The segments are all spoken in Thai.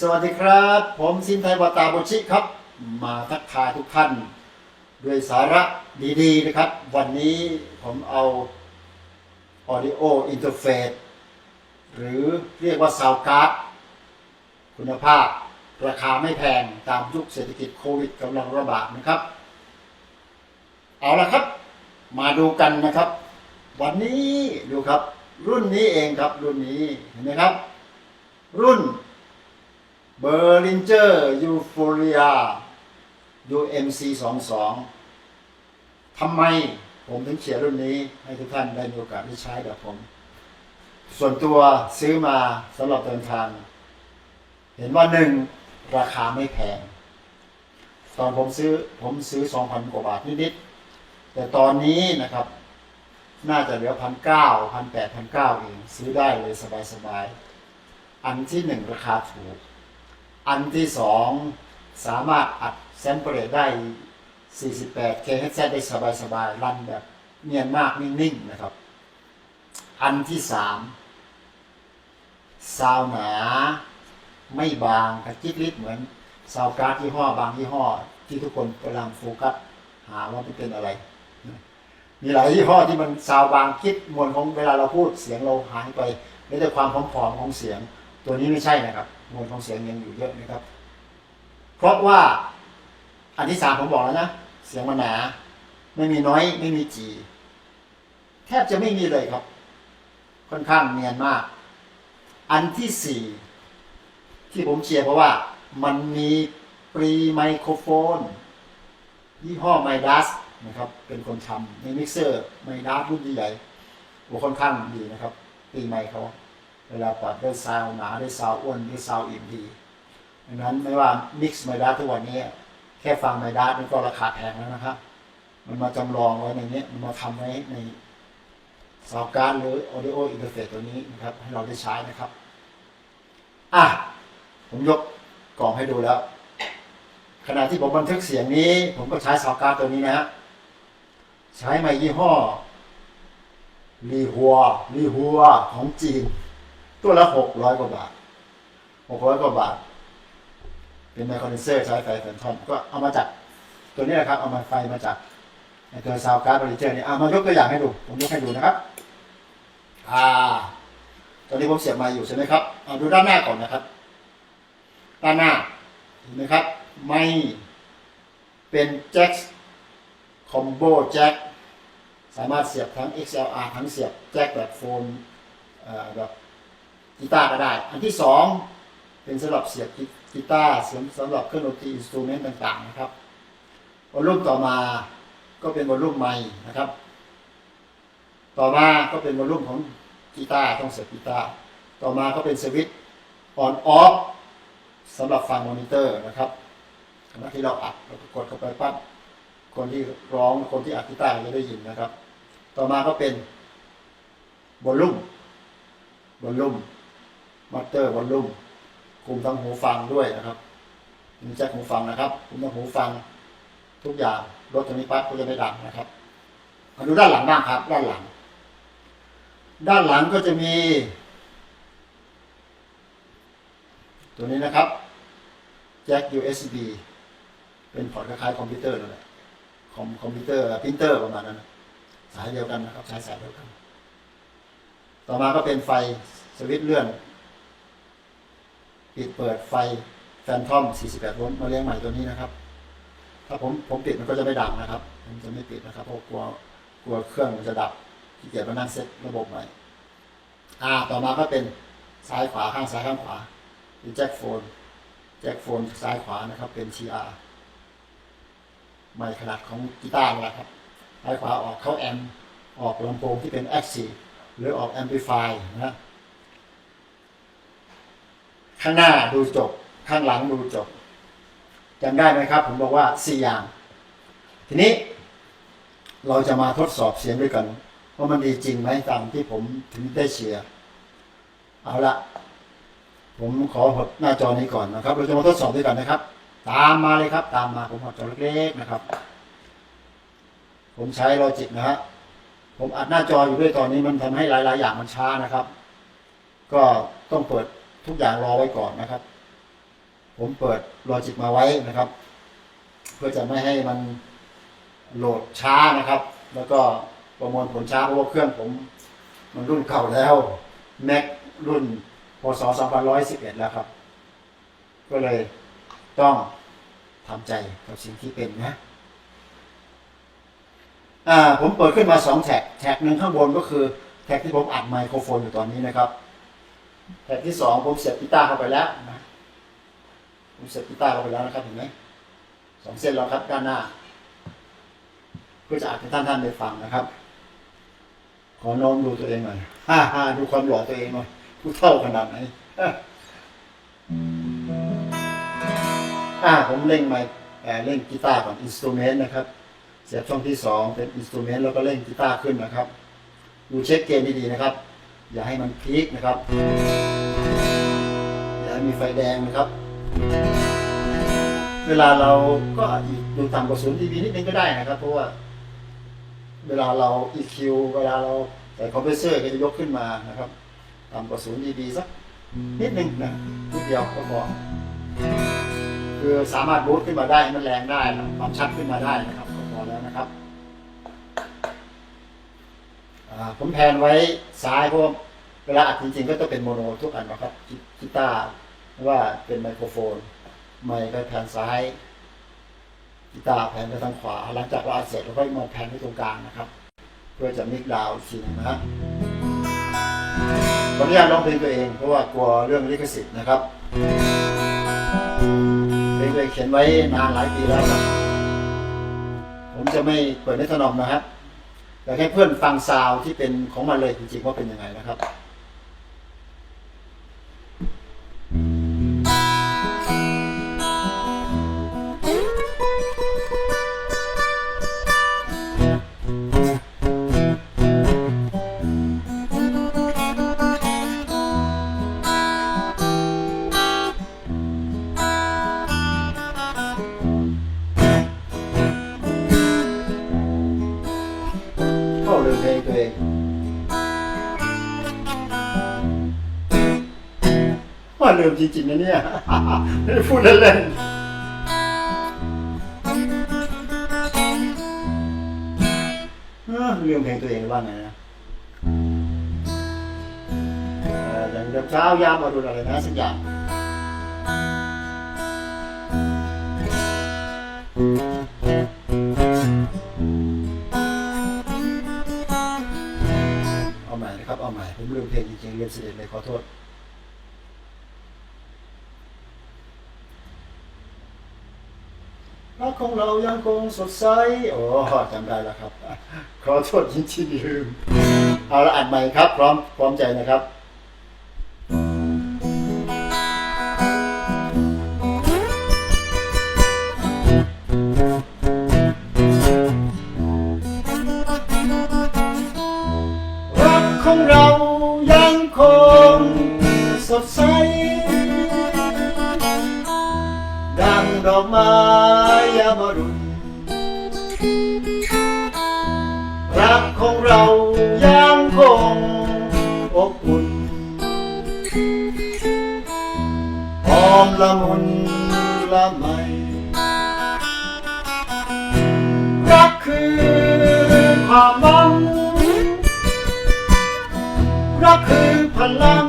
สวัสดีครับ ผมสินไทยวตาโบชิครับ มาทักทายทุกท่าน ด้วยสาระดีๆนะครับ วันนี้ผมเอา Audio Interface หรือเรียกว่า Sound Card คุณภาพ ราคาไม่แพงตามยุคเศรษฐกิจโควิดกำลังระบาดนะครับ เอาละครับ มาดูกันนะครับ วันนี้ดูครับ รุ่นนี้เองครับรุ่นนี้เห็นไหมครับ รุ่น เบอร์ลินเจอร์ยูโฟเรีย UMC 22ทำไมผมถึงเขียนรุ่นนี้ ให้ทุกท่านได้มีโอกาสได้ใช้แบบผม ส่วนตัวซื้อมาสำหรับเดินทาง เห็นว่าหนึ่งราคาไม่แพง ตอนผมซื้อผมซื้อ 2,000 กว่าบาทนิดๆ แต่ตอนนี้นะครับ น่าจะเหลือพันเก้าพันแปดพันเก้าเอง ซื้อได้เลยสบายๆ อันที่หนึ่งราคาถูก อันที่สองสามารถอัดแซมเปิลได้ 48 kHz ได้สบายๆ รันแบบเนียนมากนิ่งๆ นะครับ อันที่สามซาวหนาไม่บางกระจิกลิดเหมือนซาวการ์ดยี่ห้อบางยี่ห้อ ที่ทุกคนกำลังโฟกัสหาว่ามันเป็นอะไร มีหลายยี่ห้อที่มันซาวบางคิดมวลของเวลาเราพูดเสียงเราหายไปไม่แต่ความผอมๆของเสียง ตัวนี้ไม่ใช่นะครับมวลของเสียงยังอยู่เยอะนะครับ เพราะว่าอันที่สามผมบอกแล้วนะเสียงมันหนา ไม่มีน้อย ไม่มีจี แทบจะไม่มีเลยครับ ค่อนข้างเนียนมาก อันที่สี่ที่ผมเชียร์เพราะว่า มันมีปรีไมโครโฟน ยี่ห้อไมดัสนะครับ เป็นคนทำในมิกเซอร์ไมดัสรุ่นใหญ่โอ้ค่อนข้างดีนะครับปีไมค์เขา เวลาปรับได้ซาวหนาได้ซาวอ้วนได้ซาวอิ่มดีดังนั้นไม่ว่ามิกซ์ไมดัสทุกวันนี้แค่ฟังไมดัสมันก็ราคาแพงแล้วนะครับ มันมาจำลองไว้ในนี้มันมาทำไว้ในซาวการ์ดหรือ audio interface ตัวนี้นะครับ ให้เราได้ใช้นะครับ อะ ผมยกกล่องให้ดูแล้ว ขณะที่ผมบันทึกเสียงนี้ ผมก็ใช้ซาวการ์ดตัวนี้นะฮะใช้ไมค์ยี่ห้อลีฮัวลีฮัวของจีน ตัวละหกร้อยกว่าบาทหกร้อยกว่าบาท เป็นไมโครเดนเซอร์ใช้ไฟแฟนทอมก็เอามาจากตัวนี้แหละครับ เอามาไฟมาจากไอตัวซาวการ์ดบริเจอร์นี่เอามายกตัวอย่างให้ดู ผมยกให้ดูนะครับ อ่า ตอนนี้ผมเสียบมาอยู่ใช่ไหมครับเอาดูด้านหน้าก่อนนะครับ ด้านหน้าเห็นไหมครับ ไม่เป็นแจ็คคอมโบแจ็คสามารถเสียบทั้ง XLR ทั้งเสียบแจ็คแบบโฟนแบบ กีตาร์ก็ได้ อันที่สองเป็นสำหรับเสียบกีตาร์เสียบสำหรับเครื่องดนตรีอินสตูเมนต์ต่างๆนะครับวอลลุ่มต่อมาก็เป็นวอลลุ่มไมค์นะครับ ต่อมาก็เป็นวอลลุ่มของกีตาร์ต้องเสียบกีตาร์ต่อมาก็เป็นสวิตช์ออนออฟสำหรับฟังมอนิเตอร์นะครับขณะที่เราอัดเราก็กดเข้าไปปั๊บคนที่ร้องคนที่อัดกีตาร์จะได้ยินนะครับ ต่อมาก็เป็นวอลลุ่มวอลลุ่ม มัตเตอร์วอลลุ่มคุมทั้งหูฟังด้วยนะครับมีแจ็คหูฟังนะครับคุมทั้งหูฟังทุกอย่างรถตัวนี้ปั๊บก็จะไม่ดังนะครับมาดูด้านหลังบ้างครับ ด้านหลัง ด้านหลังก็จะมี ตัวนี้นะครับแจ็ค USB เป็นพอร์ตคล้ายๆคอมพิวเตอร์นั่นแหละคอมคอมพิวเตอร์พิมพ์เตอร์ประมาณนั้นสายเดียวกันนะครับใช้สายเดียวกัน ต่อมาก็เป็นไฟสวิตช์เลื่อน ปิดเปิดไฟแฟนทอม 48 โวลต์มาเลี้ยงใหม่ตัวนี้นะครับ ถ้าผมผมปิดมันก็จะไม่ดังนะครับผมจะไม่ปิดนะครับเพราะกลัวกลัวเครื่องมันจะดับที่เกียจมานั่งเซ็ตระบบใหม่อ่าต่อมาก็เป็นซ้ายขวาข้างซ้ายข้างขวาเป็นแจ็คโฟน แจ็คโฟนซ้ายขวานะครับ เป็น TR ไมค์ขนาดของกีตาร์นี่แหละครับซ้ายขวาออกเข้าแอมออกลำโพงที่เป็น X4 หรือออกแอมพลิฟายนะ ข้างหน้าดูจบ ข้างหลังดูจบจำได้ไหมครับ ผมบอกว่าสี่อย่าง ทีนี้ เราจะมาทดสอบเสียงด้วยกัน ว่ามันดีจริงไหมตามที่ผมถึงได้เชียร์เอาละผมขอหดหน้าจอนี้ก่อนนะครับ เราจะมาทดสอบด้วยกันนะครับ ตามมาเลยครับ ตามมาผมหดจอเล็กๆนะครับ ผมใช้ลอจิกนะฮะผมอัดหน้าจออยู่ด้วยตอนนี้มันทำให้หลาย ๆ อย่างมันช้านะครับ ก็ต้องเปิด ทุกอย่างรอไว้ก่อนนะครับ ผมเปิดลอจิกมาไว้นะครับ เพื่อจะไม่ให้มันโหลดช้านะครับ แล้วก็ประมวลผลช้าเพราะว่าเครื่องผม มันรุ่นเก่าแล้ว Mac รุ่นพศ2111 แล้วครับ ก็เลยต้องทำใจกับสิ่งที่เป็นนะอ่าผมเปิดขึ้นมาสองแท็ก แท็กหนึ่งข้างบนก็คือแท็กที่ผมอัดไมโครโฟนอยู่ตอนนี้นะครับ แท็กที่สองผมเสียบกีตาร์เข้าไปแล้วนะผมเสียบกีตาร์เข้าไปแล้วนะครับเห็นไหมสองเส้นแล้วครับด้านหน้า เพื่อจะอัดให้ท่านท่านได้ฟังนะครับ ขอน้อมดูตัวเองหน่อยฮ่าฮ่าดูความหล่อตัวเองหน่อยผู้เท่าขนาดไหนอ่าผมเล่งไมค์เอ่อเล่นกีตาร์ก่อนอินสตูเมนต์นะครับ เสียบช่องที่สองเป็นอินสตูเมนต์แล้วก็เล่นกีตาร์ขึ้นนะครับ ดูเช็คเกณฑ์ดีๆนะครับ อย่าให้มันพีคนะครับ อย่าให้มีไฟแดงนะครับ เวลาเราก็ดูต่ำกว่าศูนย์ dB นิดนึงก็ได้นะครับเพราะว่าเวลาเรา EQ เวลาเราใส่คอมเพรสเซอร์ก็จะยกขึ้นมานะครับต่ำกว่าศูนย์ dB สักนิดนึงนะนิดเดียวก็พอคือสามารถบูตขึ้นมาได้ให้มันแรงได้นะความชัดขึ้นมาได้นะครับก็พอแล้วนะครับ ผมแพนไว้ซ้ายเพราะว่าเวลาอัดจริงๆ ก็จะเป็นโมโนทุกอันนะครับกีตาร์หรือว่าเป็นไมโครโฟน ไมค์ก็แพนซ้ายกีตาร์แพนไปทางขวา หลังจากเราอัดเสร็จเราก็มาแพนไปตรงกลางนะครับ เพื่อจะมิกดาวน์อีกทีหนึงนะขออนุญาตร้องเพลงตัวเองเพราะว่ากลัวเรื่องลิขสิทธิ์นะครับเพลงตัวเองเขียนไว้นานหลายปีแล้วครับ ผมจะไม่เปิดให้ถนอมนะครับ อยากให้เพื่อนฟังซาวที่เป็นของมันเลยจริงๆว่าเป็นยังไงนะครับ ลืมจริงๆนะเนี่ยไม่ได้พูดเล่นๆ เอ้อลืมเพลงตัวเองว่าไงนะเอ่ออย่างเดิมเช้ายามมาดูอะไรนะสักอย่างเอาใหม่นะครับ เอาใหม่ผมลืมเพลงจริงๆเรียนเสด็จเลยขอโทษ รักของเรายังคงสดใส โอ้จำได้แล้วครับ ขอโทษจริงๆลืม เอาละอัดใหม่ครับ พร้อม พร้อมใจนะครับรักของเรายังคงสดใส ดอกไม้ยามรุณรักของเรายังคงอบอุ่นหอมละมุนละไมรักคือความหวังรักคือพลัง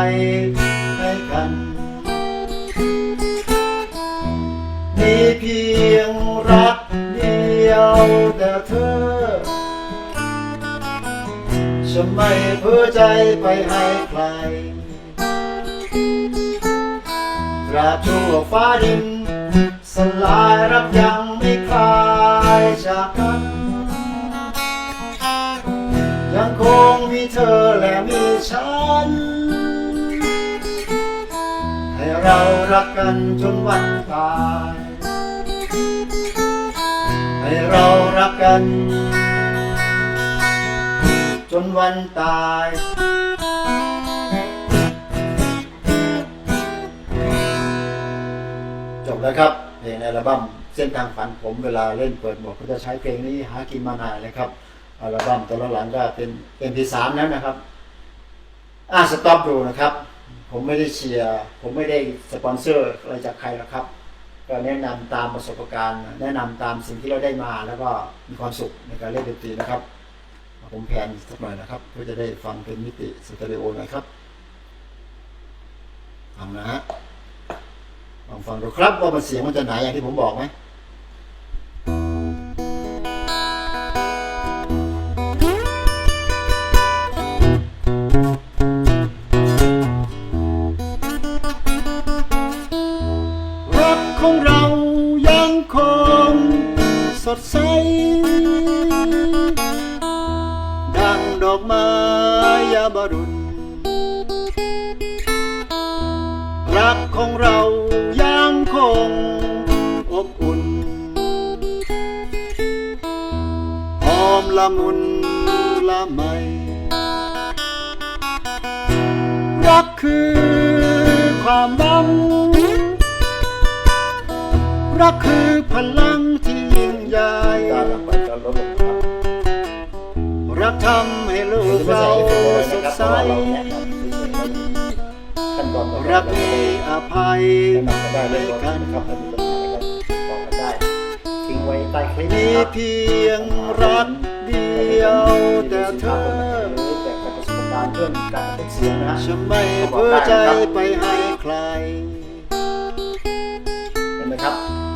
ให้กัน มีเพียงรักเดียวแต่เธอจะไม่เพื่อใจไปให้ใครตราบชั่วฟ้าดิน สลายรับยังไม่คลายจากกัน ยังคงมีเธอและมีฉัน เรารักกันจนวันตาย ให้เรารักกัน จนวันตายจบแล้วครับเพลงในอัลบั้มเส้นทางฝันผมเวลาเล่นเปิดหมวกก็จะใช้เพลงนี้หากินมานานเลยครับอัลบั้มตอนหลังก็เป็น MP3 แล้วนะครับ อ่าสต็อปดูนะครับ ผมไม่ได้เชียร์ผมไม่ได้สปอนเซอร์อะไรจากใครหรอกครับ ก็แนะนำตามประสบการณ์ แนะนำตามสิ่งที่เราได้มาแล้วก็มีความสุขในการเล่นดนตรีนะครับ ผมแพนสักหน่อยนะครับเพื่อจะได้ฟังเป็นมิติสเตอริโอหน่อยครับฟังนะฮะลองฟังดูครับว่ามันเสียงมันจะไหนอย่างที่ผมบอกไหม ของเรายังคงสดใส ดังดอกไม้ยาบรุณ รักของเรายังคงอบอุ่น หอมละมุนละไม รักคือความหวัง รักคือพลังที่ยิ่งใหญ่รักทำให้โลกเราสดใสรักมีอภัยให้กันทิ้งไว้ใต้คลิปมีนะครับเพียงรักเดียวแต่เธอแต่ประสบการณ์เรื่องการบันทึกเสียงนะฮะฉันไม่เพื่อใจไปให้ใคร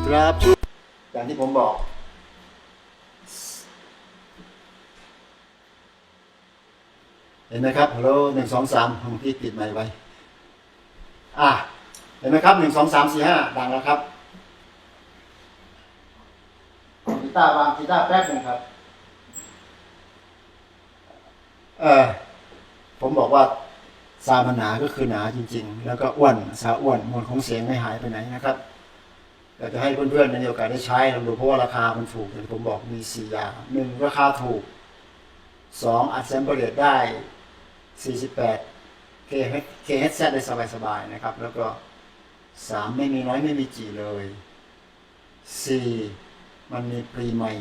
ตราบชั่วอย่างที่ผมบอก เห็นไหมครับฮัลโหลหนึ่งสองสามของพี่ปิดไมค์ไว้ อะ เห็นไหมครับหนึ่งสองสามสี่ห้าดังแล้วครับกีตาร์วางกีตาร์แป๊บหนึงครับ เออผมบอกว่าซามันหนาก็คือหนาจริง ๆ แล้วก็อ้วนซาอ้วนมวลของเสียงไม่หายไปไหนนะครับ อยากจะให้เพื่อนๆในโอกาสได้ใช้ลองดูเพราะว่าราคามันถูกอย่างผมบอกมีสี่อย่างหนึ่งราคาถูกสองอัดแซมเปิลได้48 KH KHZ ได้สบายๆนะครับ แล้วก็สามไม่มีน้อยไม่มีจีเลยสี่มันมีปรีใหม่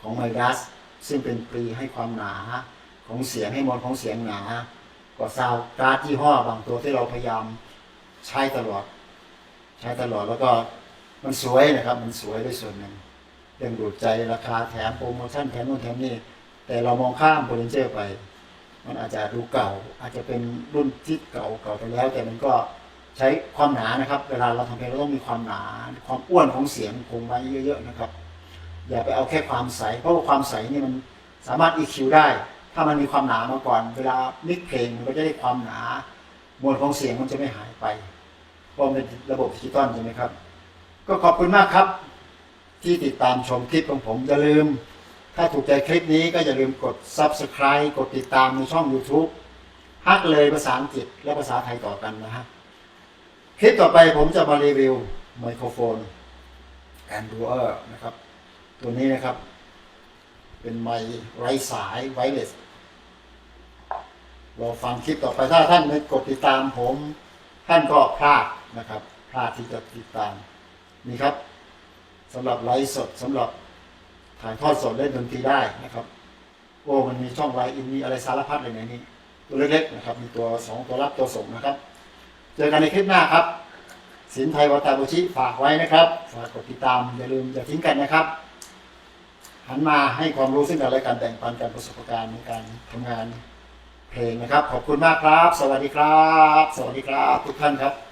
ของไมดัส ซึ่งเป็นปรีให้ความหนาของเสียงให้มวลของเสียงหนากว่าซาวด์การ์ดยี่ห้อบางตัวที่เราพยายามใช้ตลอด ใช้ตลอดแล้วก็มันสวยนะครับ มันสวยด้วยส่วนหนึ่งเรื่องดูดใจราคาแถมโปรโมชั่นแถมนู่นแถมนี่แต่เรามองข้ามโพลิเจอร์ไป มันอาจจะดูเก่า อาจจะเป็นรุ่นที่เก่าเก่าไปแล้ว แต่มันก็ใช้ความหนานะครับ เวลาเราทำเพลงเราต้องมีความหนา ความอ้วนของเสียงคงไว้เยอะๆนะครับ อย่าไปเอาแค่ความใส เพราะว่าความใสนี่มันสามารถ EQ ได้ ถ้ามันมีความหนามาก่อน เวลามิกเพลงมันก็จะได้ความหนา มวลของเสียงมันจะไม่หายไป เพราะมันเป็นระบบดิจิตอลใช่ไหมครับ ก็ขอบคุณมากครับ ที่ติดตามชมคลิปของผมอย่าลืม ถ้าถูกใจคลิปนี้ก็อย่าลืมกด Subscribe กดติดตามในช่อง YouTube ฮักเลยภาษาอังกฤษและภาษาไทยต่อกันนะฮะคลิปต่อไปผมจะมารีวิวไมโครโฟน Android นะครับ ตัวนี้นะครับ เป็นไมค์ไร้สายไวเลสเราฟังคลิปต่อไปถ้าท่านไม่กดติดตามผม ท่านก็พลาด นะครับพลาดที่จะติดตามนี่ครับสำหรับไลฟ์สดสำหรับถ่ายทอดสดเล่นดนตรีได้นะครับ โอ้มันมีช่องไลน์อินมีอะไรสารพัดเลยในนี้ตัวเล็กๆนะครับ มีตัวสองตัวรับตัวส่งนะครับ เจอกันในคลิปหน้าครับ สินไทยวาตาบุชิฝากไว้นะครับฝากกดติดตามอย่าลืมอย่าทิ้งกันนะครับหันมาให้ความรู้ซึ่งกันและกันแบ่งปันกันประสบการณ์ในการทำงานเพลงนะครับ ขอบคุณมากครับ สวัสดีครับ สวัสดีครับ ทุกท่านครับ